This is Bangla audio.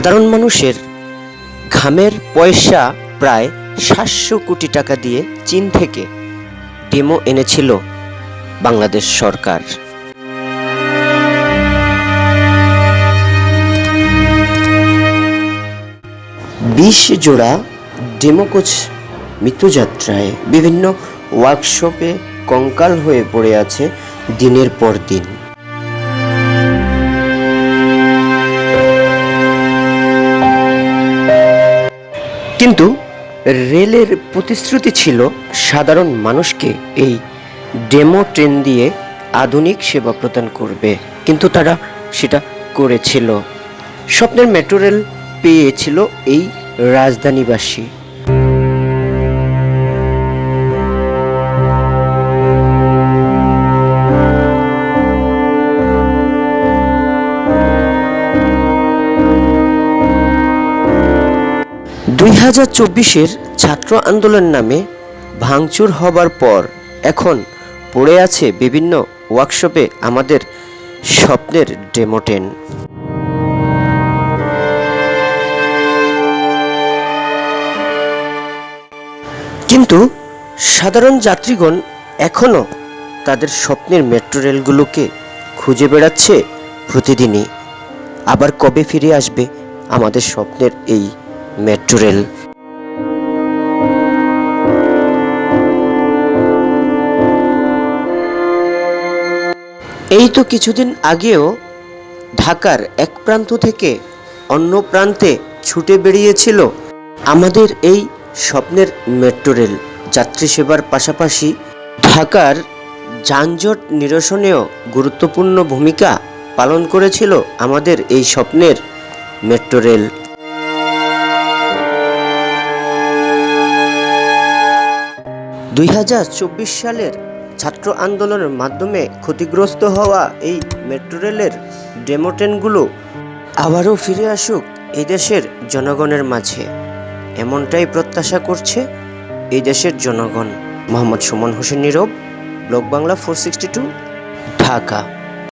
সাধারণ মানুষের ঘামের পয়সা প্রায় সাতশো কোটি টাকা দিয়ে চীন থেকে ডেমো এনেছিল বাংলাদেশ সরকার। বিশ জোড়া ডেমো কোচ মৃত্যুযাত্রায় বিভিন্ন ওয়ার্কশপে কঙ্কাল হয়ে পড়ে আছে দিনের পর দিন। কিন্তু রেলের প্রতিশ্রুতি ছিল সাধারণ মানুষকে এই ডেমো ট্রেন দিয়ে আধুনিক সেবা প্রদান করবে। কিন্তু তারা সেটা করেছিল। স্বপ্নের মেট্রো রেল পেয়েছিল এই রাজধানীবাসী। দুই হাজার চব্বিশের ছাত্র আন্দোলন নামে ভাঙচুর হবার পর এখন পড়ে আছে বিভিন্ন ওয়ার্কশপে আমাদের স্বপ্নের ডেমোটেন কিন্তু সাধারণ যাত্রীগণ এখনও তাদের স্বপ্নের মেট্রো রেলগুলোকে খুঁজে বেড়াচ্ছে প্রতিদিনই। আবার কবে ফিরে আসবে আমাদের স্বপ্নের এই মেট্রো রেল। এই তো কিছুদিন আগেও ঢাকার এক প্রান্ত থেকে অন্য প্রান্তে ছুটে বেরিয়েছিল আমাদের এই স্বপ্নের মেট্রো রেল। যাত্রী সেবার পাশাপাশি ঢাকার যানজট নিরসনেও গুরুত্বপূর্ণ ভূমিকা পালন করেছিল আমাদের এই স্বপ্নের মেট্রো রেল। দুই হাজার চব্বিশ সালের ছাত্র আন্দোলনের মাধ্যমে ক্ষতিগ্রস্ত হওয়া এই মেট্রো রেলের ডেমো ট্রেনগুলো আবারও ফিরে আসুক এই দেশের জনগণের মাঝে। এমনটাই প্রত্যাশা করছে এই দেশের জনগণ। Mohammad Sumon Hossain Nirob, block Bangla four Dhaka.